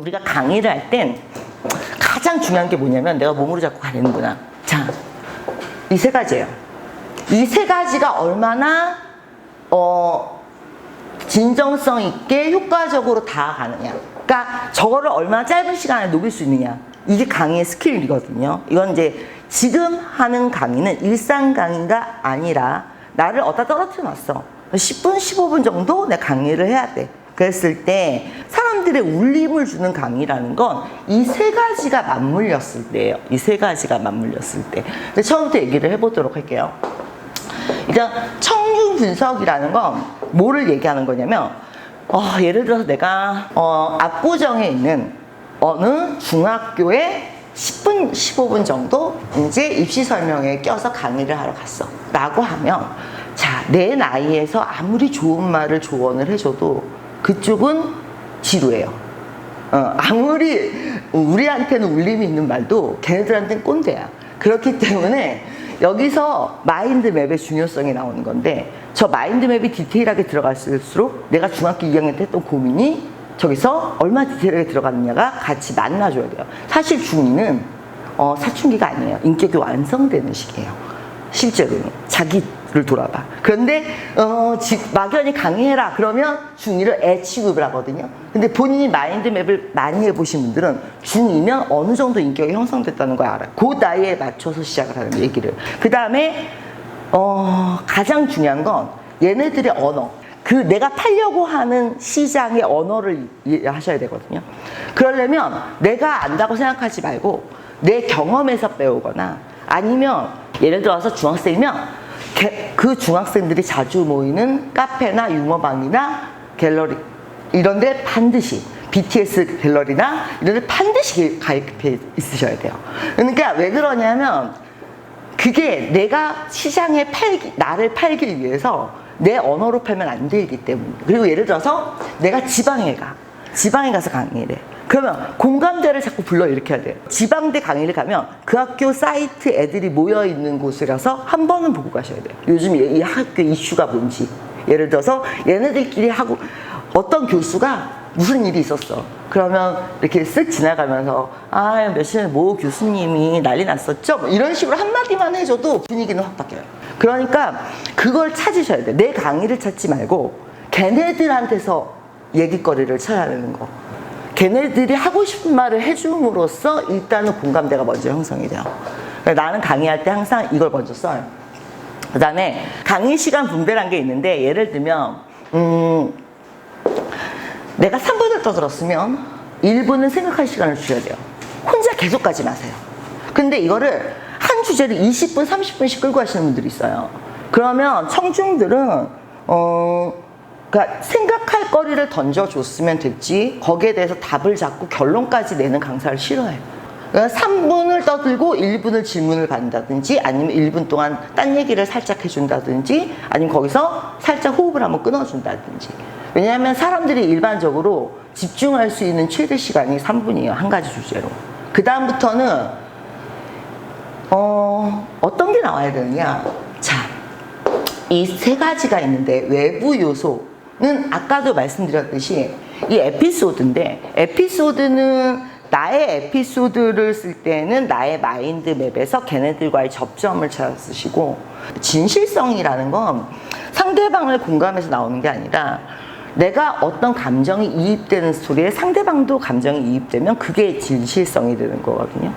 우리가 강의를 할 땐 가장 중요한 게 뭐냐면 내가 몸으로 잡고 가리는구나. 자, 이 세 가지예요. 이 세 가지가 얼마나 어 진정성 있게 효과적으로 다 가느냐. 그러니까 저거를 얼마나 짧은 시간에 녹일 수 있느냐. 이게 강의의 스킬이거든요. 이건 이제 지금 하는 강의는 일상 강의가 아니라 나를 어디다 떨어뜨려 놨어. 10분, 15분 정도 내 강의를 해야 돼. 그랬을 때 사람들의 울림을 주는 강의라는 건 이 세 가지가 맞물렸을 때예요. 이 세 가지가 맞물렸을 때. 처음부터 얘기를 해보도록 할게요. 일단 청중 분석이라는 건 뭐를 얘기하는 거냐면 어, 예를 들어서 내가 어, 압구정에 있는 어느 중학교에 10분, 15분 정도 이제 입시 설명회에 껴서 강의를 하러 갔어. 라고 하면 자, 내 나이에서 아무리 좋은 말을 조언을 해줘도 그쪽은 지루해요. 어, 아무리 우리한테는 울림이 있는 말도 걔네들한테는 꼰대야. 그렇기 때문에 여기서 마인드맵의 중요성이 나오는 건데 저 마인드맵이 디테일하게 들어갈수록 내가 중학교 2학년 때 했던 고민이 저기서 얼마 디테일하게 들어가느냐가 같이 만나줘야 돼요. 사실 중2는 어, 사춘기가 아니에요. 인격이 완성되는 시기예요. 실제로는 자기를 돌아봐. 그런데 어, 지- 막연히 강의해라 그러면 중2를 애 취급을 하거든요. 근데 본인이 마인드맵을 많이 해보신 분들은 중2면 어느 정도 인격이 형성됐다는 걸 알아요. 그 나이에 맞춰서 시작을 하는 얘기를. 그 다음에 어, 가장 중요한 건 얘네들의 언어. 그 내가 팔려고 하는 시장의 언어를 이해하셔야 되거든요. 그러려면 내가 안다고 생각하지 말고 내 경험에서 배우거나 아니면 예를 들어서 중학생이면 게- 그 중학생들이 자주 모이는 카페나 유머방이나 갤러리 이런 데 반드시 BTS 갤러리나 이런 데 반드시 가입해 있으셔야 돼요. 그러니까 왜 그러냐면 그게 내가 시장에 팔기, 나를 팔기 위해서 내 언어로 팔면 안 되기 때문에. 그리고 예를 들어서 내가 지방에 가. 지방에 가서 강의를 해. 그러면 공감대를 자꾸 불러일으켜야 돼요. 지방대 강의를 가면 그 학교 사이트 애들이 모여 있는 곳에 가서 한 번은 보고 가셔야 돼요. 요즘 이- 이 학교 이슈가 뭔지. 예를 들어서 얘네들끼리 하고 어떤 교수가 무슨 일이 있었어. 그러면 이렇게 쓱 지나가면서 아 전에 모 교수님이 난리 났었죠. 뭐 이런 식으로 한마디만 해줘도 분위기는 확 바뀌어요. 그러니까 그걸 찾으셔야 돼. 내 강의를 찾지 말고 걔네들한테서 얘기거리를 찾아내는 거. 걔네들이 하고 싶은 말을 해줌으로써 일단은 공감대가 먼저 형성이 돼요. 그러니까 나는 강의할 때 항상 이걸 먼저 써요. 그 다음에 강의 시간 분배란 게 있는데 예를 들면 음, 내가 3분을 떠들었으면 1분은 생각할 시간을 주셔야 돼요. 혼자 계속 가지 마세요. 근데 이거를 한 주제를 20분, 30분씩 끌고 하시는 분들이 있어요. 그러면 청중들은, 어, 그러니까 생각할 거리를 던져줬으면 됐지, 거기에 대해서 답을 잡고 결론까지 내는 강사를 싫어해요. 그러니까 3분을 떠들고 1분을 질문을 받는다든지 아니면 1분 동안 딴 얘기를 살짝 해준다든지 아니면 거기서 살짝 호흡을 한번 끊어준다든지. 왜냐하면 사람들이 일반적으로 집중할 수 있는 최대 시간이 3분이에요 한 가지 주제로. 그 다음부터는 어, 어떤 게 나와야 되느냐. 자, 이 세 가지가 있는데 외부 요소 는 아까도 말씀드렸듯이 이 에피소드인데 에피소드는 나의 에피소드를 쓸 때는 나의 마인드 맵에서 걔네들과의 접점을 찾아 쓰시고 진실성이라는 건 상대방을 공감해서 나오는 게 아니라 내가 어떤 감정이 이입되는 스토리에 상대방도 감정이 이입되면 그게 진실성이 되는 거거든요.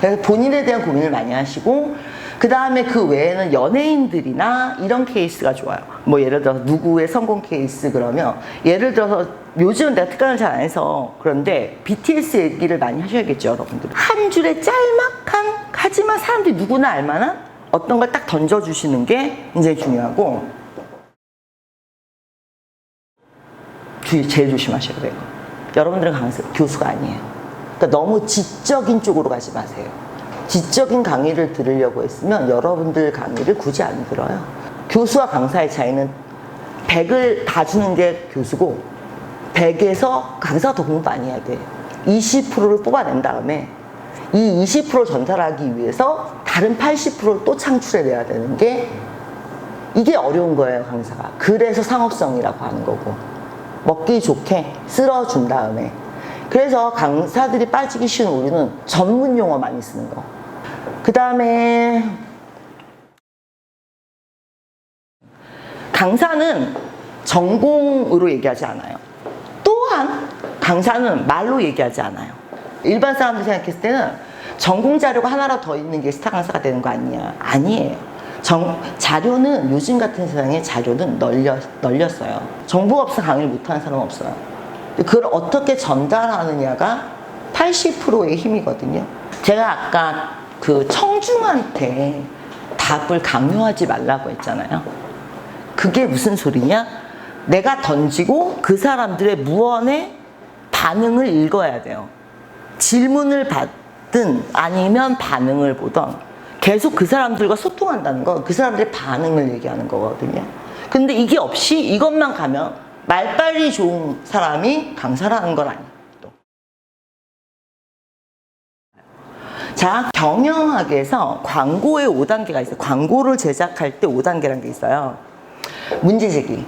그래서 본인에 대한 고민을 많이 하시고 그 다음에 그 외에는 연예인들이나 이런 케이스가 좋아요. 뭐 예를 들어서 누구의 성공 케이스 그러면 예를 들어서 요즘은 내가 특강을 잘 안 해서 그런데 BTS 얘기를 많이 하셔야겠죠, 여러분들. 한 줄의 짤막한 하지만 사람들이 누구나 알만한 어떤 걸 딱 던져주시는 게 굉장히 중요하고 주- 제일 조심하셔야 돼요. 여러분들은 강사, 교수가 아니에요. 그러니까 너무 지적인 쪽으로 가지 마세요. 지적인 강의를 들으려고 했으면 여러분들 강의를 굳이 안 들어요. 교수와 강사의 차이는 100을 다 주는 게 교수고 100에서 강사가 더 공부 많이 해야 돼. 20%를 뽑아낸 다음에 이 20% 전달하기 위해서 다른 80%를 또 창출해내야 되는 게 이게 어려운 거예요, 강사가. 그래서 상업성이라고 하는 거고. 먹기 좋게 쓸어준 다음에 그래서 강사들이 빠지기 쉬운 오류는 전문 용어 많이 쓰는 거. 그 다음에 강사는 전공으로 얘기하지 않아요. 또한 강사는 말로 얘기하지 않아요. 일반 사람들이 생각했을 때는 전공 자료가 하나라도 더 있는 게 스타 강사가 되는 거 아니야. 아니에요. 정, 자료는 요즘 같은 세상에 자료는 널려, 널렸어요. 정보가 없어 강의를 못하는 사람은 없어요. 그걸 어떻게 전달하느냐가 80%의 힘이거든요. 제가 아까 그 청중한테 답을 강요하지 말라고 했잖아요. 그게 무슨 소리냐? 내가 던지고 그 사람들의 무언의 반응을 읽어야 돼요. 질문을 받든 아니면 반응을 보던 계속 그 사람들과 소통한다는 건 그 사람들의 반응을 얘기하는 거거든요. 근데 이게 없이 이것만 가면 말빨이 좋은 사람이 강사라는 건 아니에요. 자, 경영학에서 광고의 5단계가 있어요. 광고를 제작할 때 5단계라는 게 있어요. 문제 제기.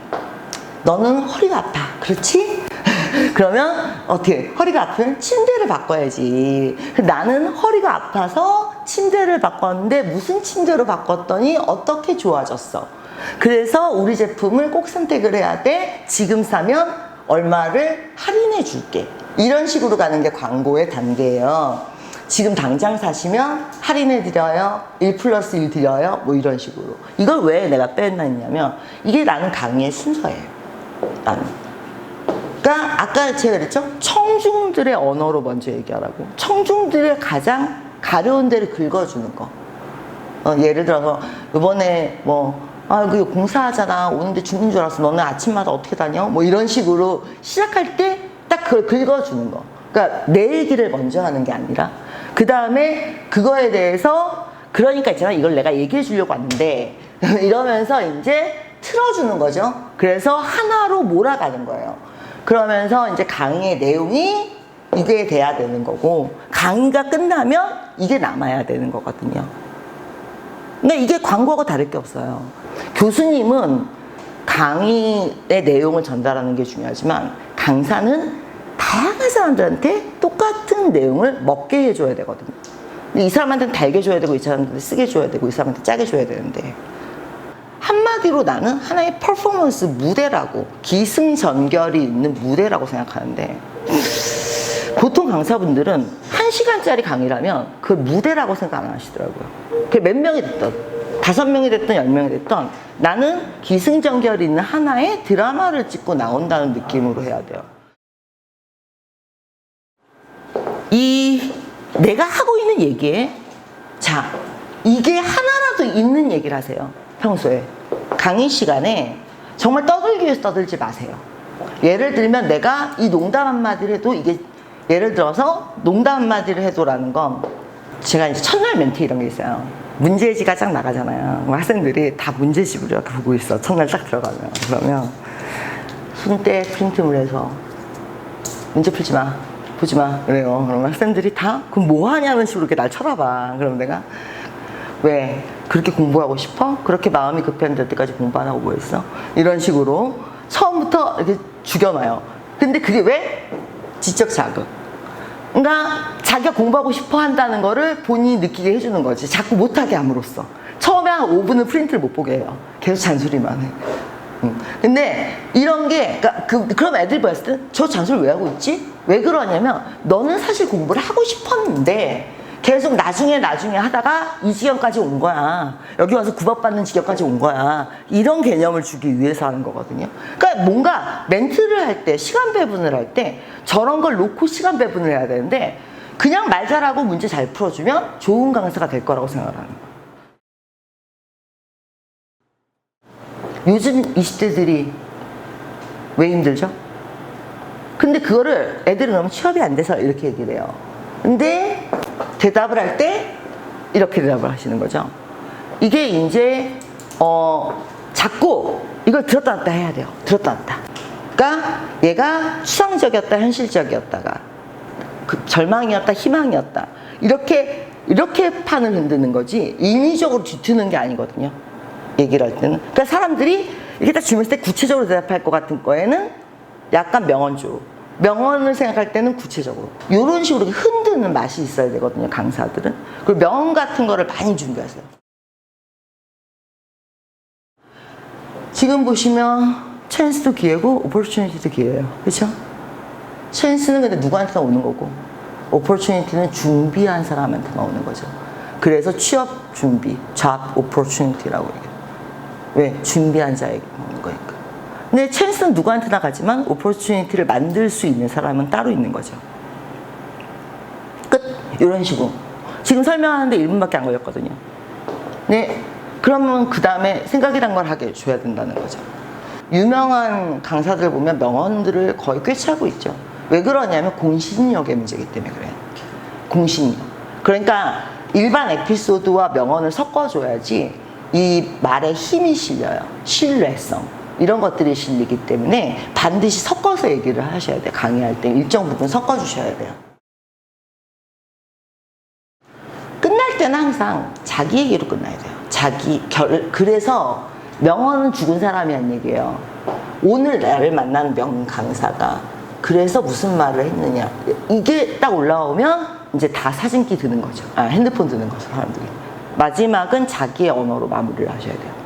너는 허리가 아파. 그렇지? 그러면 어떻게? 허리가 아프면 침대를 바꿔야지. 나는 허리가 아파서 침대를 바꿨는데 무슨 침대로 바꿨더니 어떻게 좋아졌어? 그래서 우리 제품을 꼭 선택을 해야 돼. 지금 사면 얼마를 할인해 줄게. 이런 식으로 가는 게 광고의 단계예요. 지금 당장 사시면 할인해 드려요. 1 플러스 1 드려요. 뭐 이런 식으로. 이걸 왜 내가 뺐냐면 이게 나는 강의의 순서예요. 나는. 그러니까 아까 제가 그랬죠? 청중들의 언어로 먼저 얘기하라고. 청중들의 가장 가려운 데를 긁어주는 거. 어, 예를 들어서 이번에 뭐 아, 그 공사하잖아. 오는데 죽는 줄 알았어. 너는 아침마다 어떻게 다녀? 뭐 이런 식으로 시작할 때 딱 그걸 긁어주는 거. 그러니까 내 얘기를 먼저 하는 게 아니라 그 다음에 그거에 대해서 그러니까 있잖아. 이걸 내가 얘기해 주려고 왔는데 이러면서 이제 틀어주는 거죠. 그래서 하나로 몰아가는 거예요. 그러면서 이제 강의의 내용이 이게 돼야 되는 거고 강의가 끝나면 이게 남아야 되는 거거든요. 근데 이게 광고하고 다를 게 없어요. 교수님은 강의의 내용을 전달하는 게 중요하지만 강사는 다양한 사람들한테 똑같은 내용을 먹게 해줘야 되거든요. 근데 이 사람한테는 달게 줘야 되고 이 사람한테 쓰게 줘야 되고 이 사람한테 짜게 줘야 되는데 한마디로 나는 하나의 퍼포먼스 무대라고 기승전결이 있는 무대라고 생각하는데 보통 강사분들은 한 시간짜리 강의라면 그 무대라고 생각 안 하시더라고요. 그게 몇 명이 됐던 다섯 명이 됐던 열 명이 됐던 나는 기승전결이 있는 하나의 드라마를 찍고 나온다는 느낌으로 해야 돼요. 이 내가 하고 있는 얘기에 자 이게 하나라도 있는 얘기를 하세요. 평소에 강의 시간에 정말 떠들기 위해서 떠들지 마세요. 예를 들면 내가 이 농담 한마디를 해도 이게 예를 들어서 농담 한마디를 해도라는 건 제가 이제 첫날 멘트 이런 게 있어요. 문제지가 쫙 나가잖아요. 학생들이 다 문제집으로 이렇게 보고 있어. 첫날 딱 들어가면. 그러면 손때 프린트물 해서 문제 풀지 마. 보지 마. 그래요. 그러면 학생들이 다 그럼 뭐 하냐는 식으로 이렇게 날 쳐다봐. 그럼 내가 왜 그렇게 공부하고 싶어? 그렇게 마음이 급했는데 때까지 공부 안 하고 뭐 했어? 이런 식으로 처음부터 이렇게 죽여놔요. 근데 그게 왜? 지적 자극. 그러니까 자기가 공부하고 싶어 한다는 거를 본인이 느끼게 해주는 거지. 자꾸 못하게 함으로써. 처음에 한 5분은 프린트를 못 보게 해요. 계속 잔소리만 해. 응. 근데 이런 게, 그러니까 그, 그럼 애들이 봤을 때 저 잔소리 왜 하고 있지? 왜 그러냐면 너는 사실 공부를 하고 싶었는데 계속 나중에 나중에 하다가 이 지경까지 온 거야. 여기 와서 구박받는 지경까지 온 거야. 이런 개념을 주기 위해서 하는 거거든요. 그러니까 뭔가 멘트를 할 때, 시간 배분을 할 때 저런 걸 놓고 시간 배분을 해야 되는데 그냥 말 잘하고 문제 잘 풀어주면 좋은 강사가 될 거라고 생각을 하는 거예요. 요즘 20대들이 왜 힘들죠? 근데 그거를 애들은 너무 취업이 안 돼서 이렇게 얘기를 해요. 근데 대답을 할 때 이렇게 대답을 하시는 거죠. 이게 이제 어 자꾸 이걸 들었다 놨다 해야 돼요. 들었다 놨다. 그러니까 얘가 추상적이었다 현실적이었다가 그 절망이었다 희망이었다 이렇게 이렇게 판을 흔드는 거지 인위적으로 뒤트는 게 아니거든요. 얘기를 할 때는 그러니까 사람들이 이렇게 딱 질문했을 때 구체적으로 대답할 것 같은 거에는 약간 명언조 명언을 생각할 때는 구체적으로. 이런 식으로 흔드는 맛이 있어야 되거든요 강사들은. 그리고 명언 같은 거를 많이 준비하세요. 지금 보시면 찬스도 기회고 오퍼추니티도 기회예요. 그렇죠? 찬스는 근데 누구한테나 오는 거고 오퍼추니티는 준비한 사람한테만 오는 거죠. 그래서 취업 준비 잡 오퍼추니티라고 얘기해요. 왜? 준비한 자에게 오는 거니까 근데 찬스는 누구한테나 가지만 오퍼추니티를 만들 수 있는 사람은 따로 있는 거죠. 끝. 이런 식으로. 지금 설명하는데 1분밖에 안 걸렸거든요. 네 그러면 그 다음에 생각이란 걸 하게 줘야 된다는 거죠. 유명한 강사들 보면 명언들을 거의 꿰차고 있죠. 왜 그러냐면 공신력의 문제이기 때문에 그래요 공신력. 그러니까 일반 에피소드와 명언을 섞어줘야지 이 말에 힘이 실려요. 신뢰성 이런 것들이 실리기 때문에 반드시 섞어서 얘기를 하셔야 돼요 강의할 때 일정 부분 섞어 주셔야 돼요 끝날 때는 항상 자기 얘기로 끝나야 돼요. 자기 결 그래서 명언은 죽은 사람이란 얘기예요. 오늘 나를 만난 명 강사가 그래서 무슨 말을 했느냐 이게 딱 올라오면 이제 다 사진기 드는 거죠. 아 핸드폰 드는 거죠 사람들이. 마지막은 자기의 언어로 마무리를 하셔야 돼요.